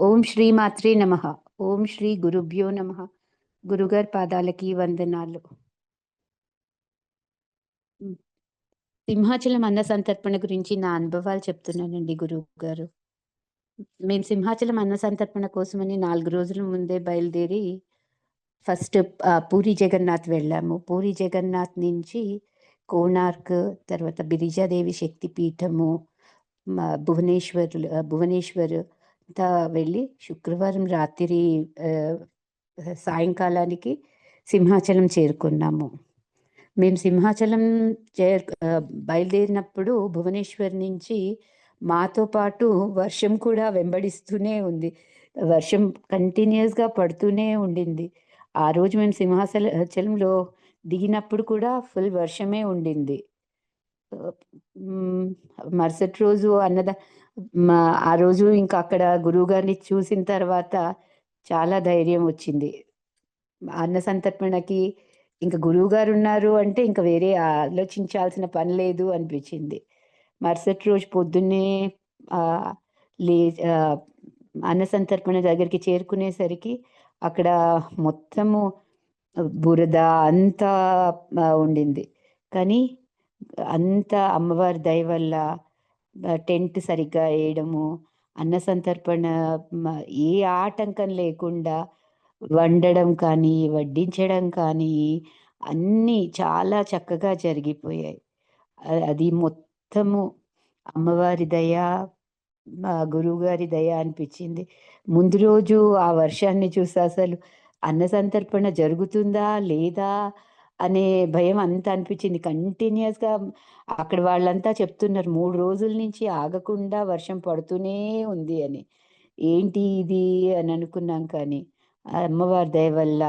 ఓం శ్రీ మాత్రే నమ ఓం శ్రీ గురుభ్యో నమ గురుగారి పాదాలకి వందనాలు ఉమ్. సింహాచలం అన్న సంతర్పణ గురించి నా అనుభవాలు చెప్తున్నానండి గురువు గారు మేము సింహాచలం అన్న సంతర్పణ కోసమని నాలుగు రోజుల ముందే బయలుదేరి ఫస్ట్ పూరి జగన్నాథ్ వెళ్ళాము. పూరి జగన్నాథ్ నుంచి కోనార్క్ తర్వాత బిరిజాదేవి శక్తి పీఠము భువనేశ్వర్ భువనేశ్వర్ అంతా వెళ్ళి శుక్రవారం రాత్రి సాయంకాలానికి సింహాచలం చేరుకున్నాము. మేము సింహాచలం చేరు బయలుదేరినప్పుడు భువనేశ్వర్ నుంచి మాతో పాటు వర్షం కూడా వెంబడిస్తూనే ఉంది. వర్షం కంటిన్యూస్గా పడుతూనే ఉండింది. ఆ రోజు మేము సింహాచలంలో దిగినప్పుడు కూడా ఫుల్ వర్షమే ఉండింది. మరుసటి రోజు అన్నద ఆ రోజు ఇంకా అక్కడ గురువుగారిని చూసిన తర్వాత చాలా ధైర్యం వచ్చింది. అన్న సంతర్పణకి ఇంకా గురువు గారు ఉన్నారు అంటే ఇంకా వేరే ఆలోచించాల్సిన పని లేదు అనిపించింది. మరుసటి రోజు పొద్దున్నే లే అన్నసంతర్పణ దగ్గరికి చేరుకునేసరికి అక్కడ మొత్తము బురద అంతా ఉండింది. కానీ అంత అమ్మవారి దయ వల్ల టెంట్ సరిగ్గా వేయడము అన్న సంతర్పణ ఏ ఆటంకం లేకుండా వండడం కానీ వడ్డించడం కానీ అన్నీ చాలా చక్కగా జరిగిపోయాయి. అది మొత్తము అమ్మవారి దయ మా గురువుగారి దయ అనిపించింది. ముందు రోజు ఆ వర్షాన్ని చూసి అసలు అన్న సంతర్పణ జరుగుతుందా లేదా అనే భయం అంత అనిపించింది. కంటిన్యూస్గా అక్కడ వాళ్ళంతా చెప్తున్నారు మూడు రోజుల నుంచి ఆగకుండా వర్షం పడుతూనే ఉంది అని. ఏంటి ఇది? అని అనుకున్నాం కానీ అమ్మవారి దయ వల్ల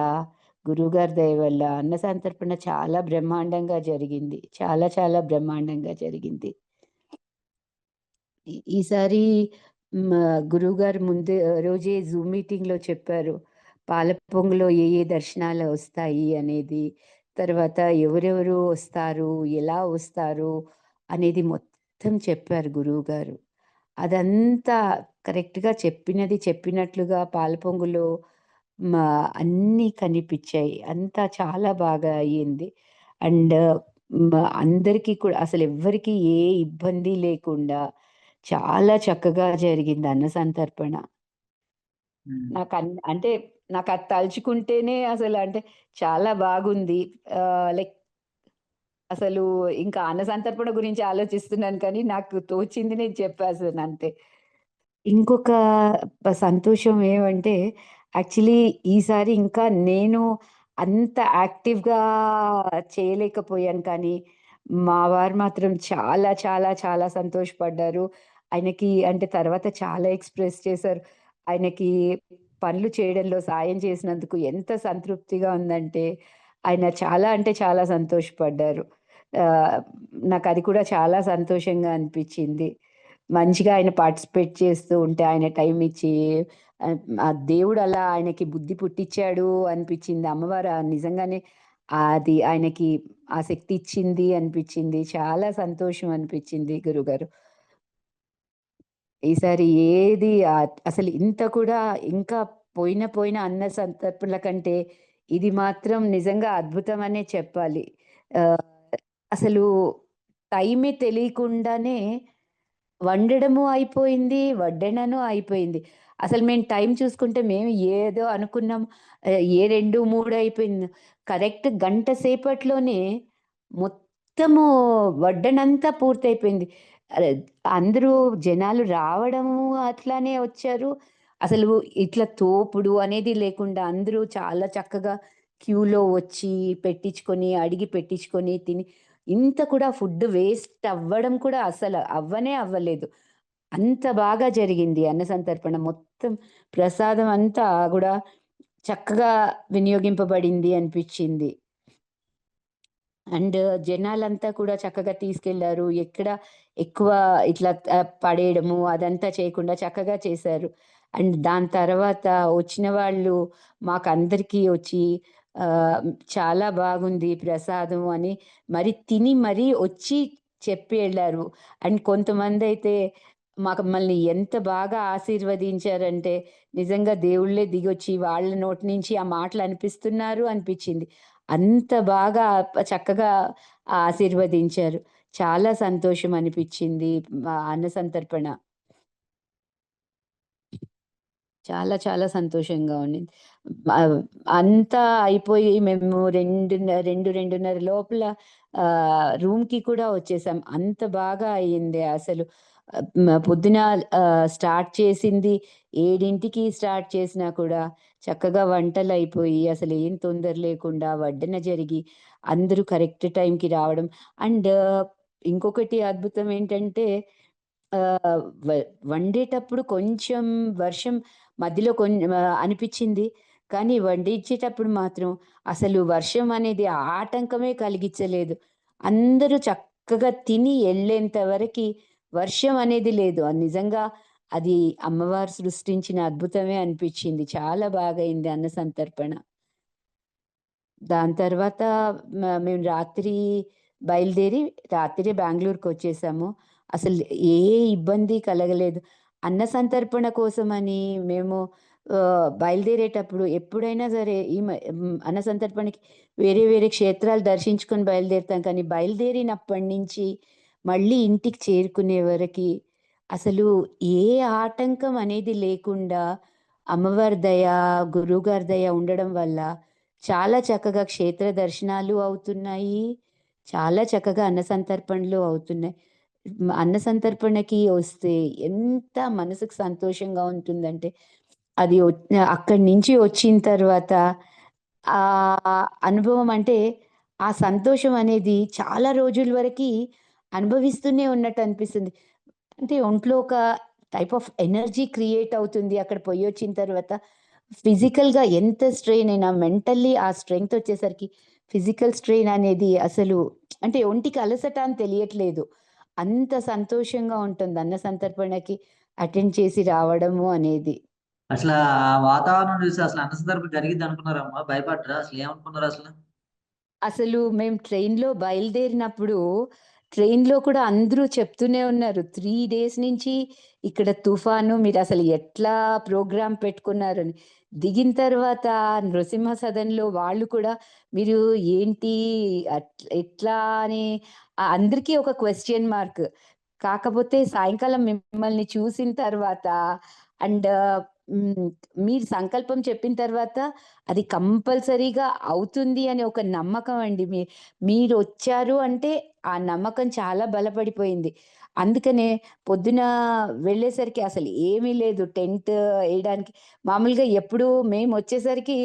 గురువుగారి దయ వల్ల అన్న సంతర్పణ చాలా బ్రహ్మాండంగా జరిగింది. చాలా చాలా బ్రహ్మాండంగా జరిగింది. ఈసారి గురువుగారు ముందు రోజే జూమ్ మీటింగ్లో చెప్పారు. పాలపొంగులో ఏ ఏ దర్శనాలు వస్తాయి అనేది తర్వాత ఎవరెవరు వస్తారు ఎలా వస్తారు అనేది మొత్తం చెప్పారు గురువుగారు. అదంతా కరెక్ట్గా చెప్పినది చెప్పినట్లుగా పాలపొంగులో పొంగులో మా అన్నీ కనిపించాయి. అంతా చాలా బాగా అయ్యింది. అండ్ అందరికీ కూడా అసలు ఎవ్వరికి ఏ ఇబ్బంది లేకుండా చాలా చక్కగా జరిగింది అన్న సంతర్పణ. నాకు అంటే నాకు అది తలుచుకుంటేనే అసలు అంటే చాలా బాగుంది. లైక్ అసలు ఇంకా అన్న సంతర్పణ గురించి ఆలోచిస్తున్నాను కానీ నాకు తోచింది నేను చెప్పేసాను అంతే. ఇంకొక సంతోషం ఏమంటే యాక్చువల్లీ ఈసారి ఇంకా నేను అంత యాక్టివ్గా చేయలేకపోయాను కానీ మా వారు మాత్రం చాలా చాలా చాలా సంతోషపడ్డారు. ఆయనకి అంటే తర్వాత చాలా ఎక్స్ప్రెస్ చేశారు. ఆయనకి పనులు చేయడంలో సాయం చేసినందుకు ఎంత సంతృప్తిగా ఉందంటే ఆయన చాలా అంటే చాలా సంతోషపడ్డారు. నాకు అది కూడా చాలా సంతోషంగా అనిపించింది. మంచిగా ఆయన పార్టిసిపేట్ చేస్తూ ఉంటే ఆయన టైం ఇచ్చి ఆ, దేవుడు అలా ఆయనకి బుద్ధి పుట్టించాడు అనిపించింది. అమ్మవారు నిజంగానే అది ఆయనకి ఆ శక్తి ఇచ్చింది అనిపించింది. చాలా సంతోషం అనిపించింది గురుగారు. ఈసారి ఏది అసలు ఇంత కూడా ఇంకా పోయిన పోయిన అన్న సందర్భుల కంటే ఇది మాత్రం నిజంగా అద్భుతం అనే చెప్పాలి. ఆ, అసలు టైమే తెలియకుండానే వండడము అయిపోయింది వడ్డనను అయిపోయింది. అసలు మేము టైం చూసుకుంటే మేము ఏదో అనుకున్నాం ఏ రెండు మూడు అయిపోయింది. కరెక్ట్ గంట సేపట్లోనే మొత్తము వడ్డనంతా పూర్తయిపోయింది. అందరూ జనాలు రావడము అట్లానే వచ్చారు. అసలు ఇట్లా తోపుడు అనేది లేకుండా అందరూ చాలా చక్కగా క్యూలో వచ్చి పెట్టించుకొని అడిగి పెట్టించుకొని తిని ఇంత కూడా ఫుడ్ వేస్ట్ అవ్వడం కూడా అసలు అవ్వనే అవ్వలేదు అంత బాగా జరిగింది అన్న సంతర్పణ మొత్తం ప్రసాదం అంతా కూడా చక్కగా వినియోగింపబడింది అనిపించింది అండ్ జనాలంతా కూడా చక్కగా తీసుకెళ్ళారు. ఎక్కడ ఎక్కువ ఇట్లా పడేయడము అదంతా చేయకుండా చక్కగా చేశారు. అండ్ దాని తర్వాత వచ్చిన వాళ్ళు మాకు అందరికీ వచ్చి చాలా బాగుంది ప్రసాదం అని మరి తిని మరీ వచ్చి చెప్పి వెళ్ళారు అండ్ కొంతమంది అయితే మాకు మమ్మల్ని ఎంత బాగా ఆశీర్వదించారంటే నిజంగా దేవుళ్ళే దిగొచ్చి వాళ్ళ నోటి నుంచి ఆ మాటలు అనిపిస్తున్నారు అనిపించింది అంత బాగా చక్కగా ఆశీర్వదించారు. చాలా సంతోషం అనిపించింది మా అన్న సంతర్పణ. చాలా చాలా సంతోషంగా ఉండింది. అంతా అయిపోయి మేము రెండు రెండు రెండున్నర లోపల రూమ్ రూమ్‌కి కూడా వచ్చేసాం. అంత బాగా అయ్యింది అసలు. పొద్దున స్టార్ట్ చేసింది ఏడింటికి స్టార్ట్ చేసినా కూడా చక్కగా వంటలు అయిపోయి అసలు ఏం తొందర లేకుండా వడ్డన జరిగి అందరూ కరెక్ట్ టైంకి రావడం. అండ్ ఇంకొకటి అద్భుతం ఏంటంటే వండేటప్పుడు కొంచెం వర్షం మధ్యలో కొం అనిపించింది కానీ వండించేటప్పుడు మాత్రం అసలు వర్షం అనేది ఆటంకమే కలిగించలేదు. అందరూ చక్కగా తిని వెళ్ళేంత వరకు వర్షం అనేది లేదు. అది నిజంగా అది అమ్మవారు సృష్టించిన అద్భుతమే అనిపించింది చాలా బాగైంది అన్న సంతర్పణ. దాని తర్వాత మేము రాత్రి బయలుదేరి రాత్రి బెంగళూరుకి వచ్చేసాము అసలు ఏ ఇబ్బంది కలగలేదు. అన్న సంతర్పణ కోసమని మేము బయలుదేరేటప్పుడు ఎప్పుడైనా సరే ఈ మ అన్న సందర్భానికి వేరే వేరే క్షేత్రాలు దర్శించుకొని బయలుదేరుతాం కానీ బయలుదేరినప్పటి నుంచి మళ్ళీ ఇంటికి చేరుకునే వరకి అసలు ఏ ఆటంకం అనేది లేకుండా అమ్మవారి దయ, గురువుగారి దయ ఉండడం వల్ల చాలా చక్కగా క్షేత్ర దర్శనాలు అవుతున్నాయి. చాలా చక్కగా అన్న సంతర్పణలు అవుతున్నాయి. అన్న సంతర్పణకి వస్తే ఎంత మనసుకు సంతోషంగా ఉంటుందంటే, అది అక్కడి నుంచి వచ్చిన తర్వాత ఆ అనుభవం అంటే, ఆ సంతోషం అనేది చాలా రోజుల వరకి అనుభవిస్తూనే ఉన్నట్టు అనిపిస్తుంది. అంటే ఒంట్లో ఒక టైప్ ఆఫ్ ఎనర్జీ క్రియేట్ అవుతుంది. అక్కడ పొయ్యొచ్చిన తర్వాత ఫిజికల్‌గా ఎంత స్ట్రెయిన్ అయినా మెంటల్లీ ఆ స్ట్రెంగ్త్ వచ్చేసరికి ఫిజికల్ స్ట్రెయిన్ అనేది అసలు అంటే ఒంటికి అలసట అని తెలియట్లేదు. అంత సంతోషంగా ఉంటుంది అన్న సంతర్పణకి అటెండ్ చేసి రావడము అనేది. అసలు ఆ వాతావరణం చూసి అసలు అన్న సందర్భం జరిగింది అనుకున్నారమ్మా భయపడ్డరా అసలు మేము ట్రైన్‌లో బయలుదేరినప్పుడు, ట్రైన్‌లో కూడా అందరూ చెప్తూనే ఉన్నారు. త్రీ డేస్ నుంచి ఇక్కడ తుఫాను మీరు అసలు ఎట్లా ప్రోగ్రామ్ పెట్టుకున్నారని. దిగిన తర్వాత నృసింహ సదన్‌లో వాళ్ళు కూడా మీరు ఏంటి ఎట్లా అని అందరికీ ఒక క్వశ్చన్ మార్క్. కాకపోతే సాయంకాలం మిమ్మల్ని చూసిన తర్వాత అండ్ మీరు సంకల్పం చెప్పిన తర్వాత అది కంపల్సరీగా అవుతుంది అని ఒక నమ్మకం అండి. మీ మీరొచ్చారు అంటే ఆ నమ్మకం చాలా బలపడిపోయింది. అందుకనే పొద్దున వెళ్ళేసరికి అసలు ఏమీ లేదు. టెంట్ వేయడానికి మామూలుగా ఎప్పుడు మేము వచ్చేసరికి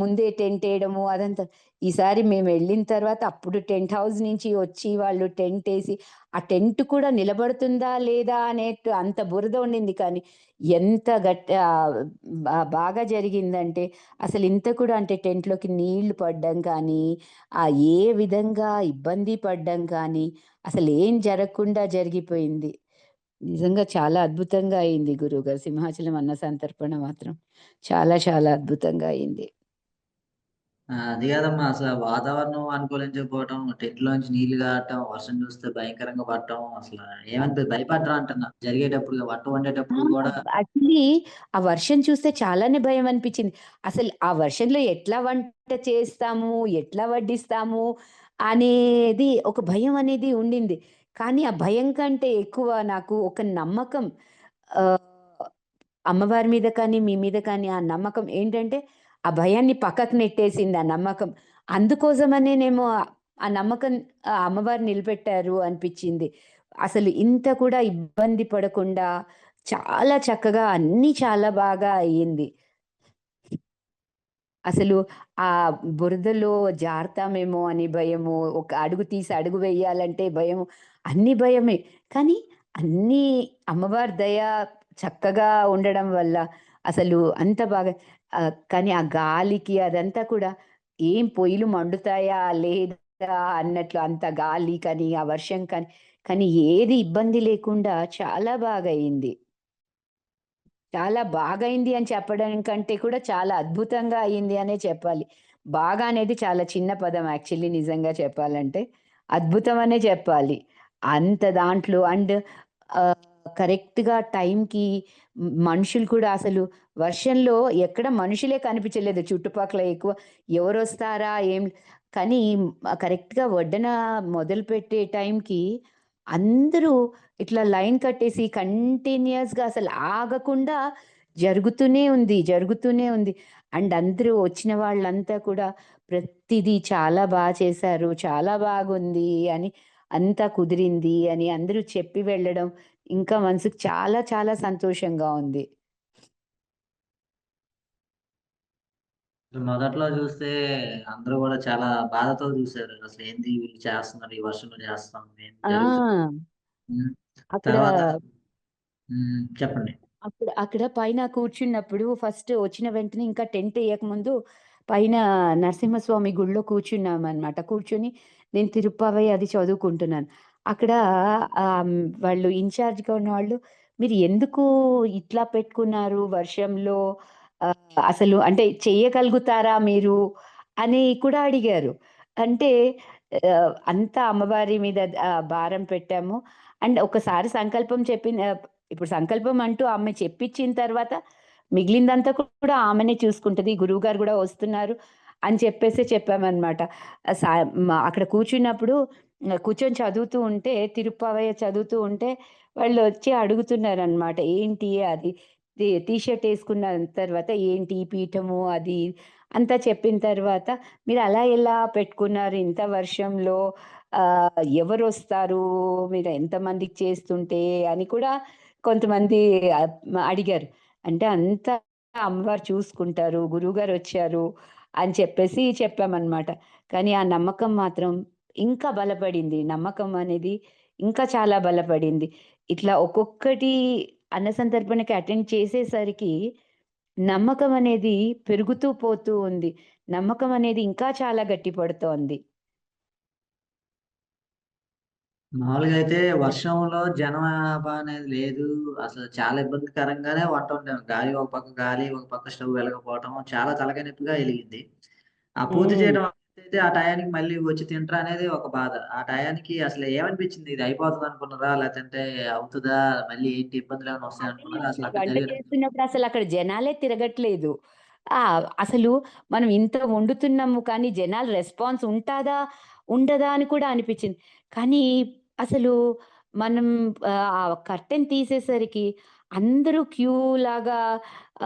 ముందే టెంట్ వేయడము అదంతా. ఈసారి మేము వెళ్ళిన తర్వాత అప్పుడు టెంట్ హౌస్ నుంచి వచ్చి వాళ్ళు టెంట్ వేసి ఆ టెంట్ కూడా నిలబడుతుందా లేదా అనేట్టు అంత బురద ఉండింది కానీ ఎంత గట్ బాగా జరిగిందంటే అసలు ఇంత కూడా అంటే టెంట్‌లోకి నీళ్ళు పడడం కానీ, ఆ ఏ విధంగా ఇబ్బంది పడడం కానీ, అసలేం జరగకుండా జరిగిపోయింది. నిజంగా చాలా అద్భుతంగా అయింది గురువుగారు. సింహాచలం అన్న సంతర్పణ మాత్రం. చాలా చాలా అద్భుతంగా అయింది. అది కాదమ్మా అసల వాతావరణం అనుకూలించకపోవటం, టెంట్‌లోంచి నీళ్ళు గారటం, వర్షం చూస్తే భయంకరంగా పడటం అసల ఏమనిపి భయపడ్రా అంటున్నా? జరిగేటప్పుడు వంట! వండేటప్పుడు గూడా యాక్చువల్లీ ఆ వర్షం చూస్తే చాలానే భయమనిపిచ్చింది. అసలు ఆ వర్షంలో ఎట్లా వంట చేస్తాము? ఎట్లా వడ్డిస్తాము? అనేది ఒక భయం అనేది ఉండింది. కానీ ఆ భయం కంటే ఎక్కువ నాకు ఒక నమ్మకం అమ్మవారి మీద కానీ, మీ మీద కానీ ఆ నమ్మకం ఏంటంటే, ఆ భయాన్ని పక్కకు నెట్టేసింది ఆ నమ్మకం. అందుకోసమనేనేమో ఆ నమ్మకం అమ్మవారు నిలబెట్టారు అనిపించింది అసలు ఇంత కూడా ఇబ్బంది పడకుండా చాలా చక్కగా అన్నీ చాలా బాగా అయింది. అసలు ఆ బురదలో జారుతామేమో అని భయము, ఒక అడుగు తీసి అడుగు వేయాలంటే భయము, అన్ని భయమే. కానీ అన్నీ అమ్మవారి దయ చక్కగా ఉండడం వల్ల అసలు అంత బాగా కానీ ఆ గాలికి అదంతా కూడా ఏం పొయ్యిలు మండుతాయా? లేదా? అన్నట్లు అంత గాలి కానీ, ఆ వర్షం కానీ, కానీ ఏది ఇబ్బంది లేకుండా చాలా బాగయింది. చాలా బాగైంది అని చెప్పడం కంటే కూడా చాలా అద్భుతంగా అయింది అనే చెప్పాలి. బాగా అనేది చాలా చిన్న పదం యాక్చువల్లీ నిజంగా చెప్పాలంటే. అద్భుతం అనే చెప్పాలి. అంత దాంట్లో అండ్ కరెక్ట్‌గా టైంకి మనుషులు కూడా అసలు వర్షంలో ఎక్కడ మనుషులే కనిపించలేదు చుట్టుపక్కల ఎక్కువ ఎవరు వస్తారా ఏం కానీ కరెక్ట్‌గా వడ్డన మొదలుపెట్టే టైంకి అందరూ ఇట్లా లైన్ కట్టేసి కంటిన్యూయస్‌గా అసలు ఆగకుండా జరుగుతూనే ఉంది. జరుగుతూనే ఉంది. అండ్ అందరూ వచ్చిన వాళ్ళంతా కూడా ప్రతిదీ చాలా బాగా చేశారు. చాలా బాగుంది అని అంతా కుదిరింది అని అందరూ చెప్పి వెళ్ళడం ఇంకా మనసుకు చాలా చాలా సంతోషంగా ఉంది. మొదట్లో చూస్తే అందరూ గూడా చాలా బాధతో చూసారు. అసలేంది వీళ్ళు చేస్తున్నారు, ఈ వర్షంలో చేస్తాం ఏం ఆ! జరుగుతుంది? అక్కడ తర్వాత. చెప్పండి. అక్కడ అక్కడ పైన కూర్చున్నప్పుడు ఫస్ట్ వచ్చిన వెంటనే ఇంకా టెంట్ ఎయ్యకముందు పైన నరసింహస్వామి గుడిలో కూర్చున్నామనమాట. కూర్చొని నేను తిరుప్పావై అది చదువుకుంటున్నాను. అక్కడ వాళ్ళు ఇన్‌చార్జ్‌గా ఉన్నవాళ్ళు "మీరు ఎందుకు ఇట్లా పెట్టుకున్నారు వర్షంలో? అసలు అంటే చెయ్యగలుగుతారా మీరు?" అని కూడా అడిగారు. అంటే అంతా అమ్మవారి మీద భారం పెట్టాము. అండ్ ఒకసారి సంకల్పం చెప్పిన ఇప్పుడు సంకల్పం అంటూ ఆమె చెప్పించిన తర్వాత మిగిలిందంతా కూడా ఆమెనే చూసుకుంటది. గురువుగారు కూడా వస్తున్నారు అని చెప్పేసే చెప్పామన్నమాట అక్కడ కూర్చున్నప్పుడు కూర్చొని చదువుతూ ఉంటే తిరుపవయ్య చదువుతూ ఉంటే వాళ్ళు వచ్చి అడుగుతున్నారు అడుగుతున్నారనమాట. ఏంటి అది టీ షర్ట్ వేసుకున్న తర్వాత ఏంటి పీఠము అది అంతా చెప్పిన తర్వాత మీరు అలా ఎలా పెట్టుకున్నారు ఇంత వర్షంలో? ఎవరు వస్తారు మీరు ఎంతమందికి చేస్తుంటే అని కూడా కొంతమంది అడిగారు. అంటే అంత అమ్మవారు చూసుకుంటారు. గురువుగారొచ్చారు అని చెప్పేసి చెప్పామనమాట. కానీ ఆ నమ్మకం మాత్రం ఇంకా బలపడింది. నమ్మకం అనేది ఇంకా చాలా బలపడింది. ఇట్లా ఒక్కొక్కటి అన్న సంతర్పణకి అటెండ్ చేసేసరికి నమ్మకం అనేది పెరుగుతూ పోతూ ఉంది. నమ్మకం అనేది ఇంకా చాలా గట్టిపడుతోంది. మామూలుగా అయితే వర్షంలో జనాభా అనేది లేదు. అసలు చాలా ఇబ్బందికరంగానే వంట. గాలి ఒక పక్క గాలి, ఒక పక్క స్టవ్ వెలగకపోవటం చాలా తలకాయ నొప్పిగా ఎలిగింది. ఆ పూర్తి. చేయడం అయితే ఆ టయానికి మళ్ళీ వచ్చి తింటరా అనేది ఒక బాధ. ఆ టయానికి అసలు ఏమనిపించింది? ఇది అయిపోతదనుకున్నారా? లేదంటే అవుతదా? మళ్ళీ ఏంటి ఇబ్బందులేమైనా అదే వస్తాయనుకున్నారా? అసలు అసలు అక్కడ వంట జరిగిన చేస్తున్నప్పుడు అసలక్కడ జనాలే తిరగట్లేదు. ఆ! అసలు మనం ఇంత వండుతున్నాము కానీ జనాల రెస్పాన్స్ ఉంటాదా? ఉండదా? అని కూడా అనిపిచ్చింది. కానీ అసలు మనం ఆ కర్టెన్ తీసేసరికి అందరూ క్యూ లాగా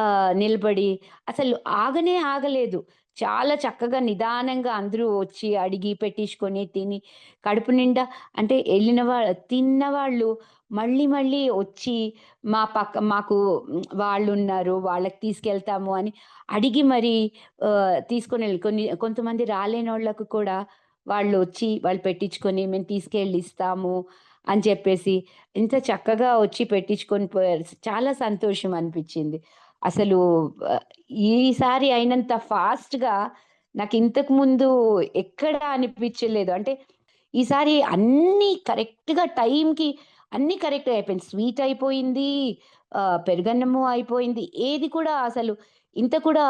ఆహ్, నిలబడి అసలు ఆగనే ఆగలేదు. చాలా చక్కగా నిదానంగా అందరూ వచ్చి అడిగి, పెట్టించుకొని, తిని కడుపు నిండా అంటే వెళ్ళిన వా తిన్నవాళ్ళు మళ్ళీ మళ్ళీ వచ్చి మా పక్క మాకు వాళ్ళు ఉన్నారు వాళ్ళకి తీసుకెళ్తాము అని అడిగి మరి తీసుకొని వెళ్ళి కొన్ని కొంతమంది రాలేనోళ్ళకు కూడా వాళ్ళు వచ్చి వాళ్ళు పెట్టించుకొని మేము తీసుకెళ్ళి ఇస్తాము అని చెప్పేసి ఇంత చక్కగా వచ్చి పెట్టించుకొని పోయారు. చాలా సంతోషం అనిపించింది అసలు ఈసారి అయినంత ఫాస్ట్‌గా ఇంతకు ముందు ఎక్కడ అనిపించలేదు అంటే ఈసారి అన్నీ కరెక్ట్‌గా టైంకి అన్నీ కరెక్ట్‌గా అయిపోయింది. స్వీట్ అయిపోయింది. పెరుగన్నము అయిపోయింది. ఏది కూడా అసలు ఇంత కూడా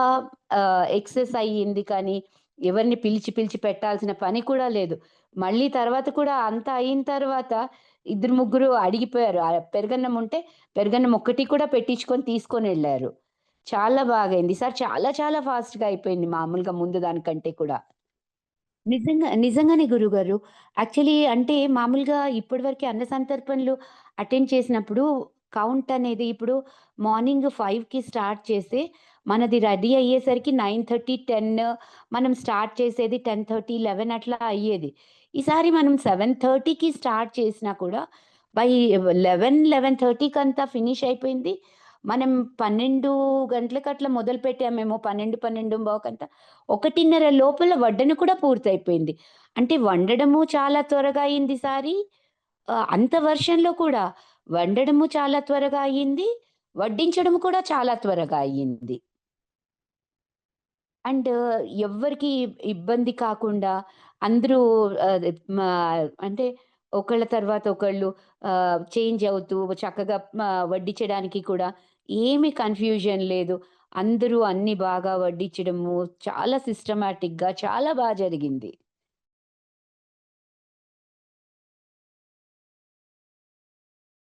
ఎక్సెస్ అయ్యింది కానీ, ఎవరిని పిలిచి, పిలిచి పెట్టాల్సిన పని కూడా లేదు. మళ్ళీ తర్వాత కూడా అంత అయిన తర్వాత ఇద్దరు, ముగ్గురు అడిగిపోయారు. పెరగన్నం పెరుగన్నం ఉంటే పెరుగన్నం ఒక్కటి కూడా పెట్టించుకొని తీసుకొని వెళ్ళారు చాలా బాగయింది. సార్ చాలా చాలా ఫాస్ట్‌గా అయిపోయింది మామూలుగా ముందు దానికంటే కూడా. నిజంగా నిజంగానే గురుగారు యాక్చువల్లీ అంటే మామూలుగా ఇప్పటివరకు అన్న సంతర్పణలు అటెండ్ చేసినప్పుడు కౌంట్ అనేది ఇప్పుడు మార్నింగ్ ఫైవ్కి స్టార్ట్ చేస్తే మనది రెడీ అయ్యేసరికి 9:30, 10 మనం స్టార్ట్ చేసేది 10:30, 11 అట్లా అయ్యేది. ఈసారి మనం 7:30కి స్టార్ట్ చేసినా కూడా బై 11, 11:30కంతా ఫినిష్ అయిపోయింది. మనం 12 గంటలకు అట్లా మొదలుపెట్టామేమో 12, 12:15కంతా 1:30 లోపల వడ్డన కూడా పూర్తయిపోయింది. అంటే వండడము చాలా త్వరగా అయింది సారి అంత వర్షంలో కూడా వండడము చాలా త్వరగా అయింది. వడ్డించడం కూడా చాలా త్వరగా అయ్యింది. అండ్ ఎవరికి ఇబ్బంది కాకుండా అందరూ మా అంటే ఒకళ్ళ తర్వాత ఒకళ్ళు చేంజ్ అవుతూ చక్కగా వడ్డించడానికి కూడా ఏమి కన్‌ఫ్యూజన్ లేదు. అందరూ అన్ని బాగా వడ్డించడము చాలా సిస్టమాటిక్‌గా చాలా బాగా జరిగింది.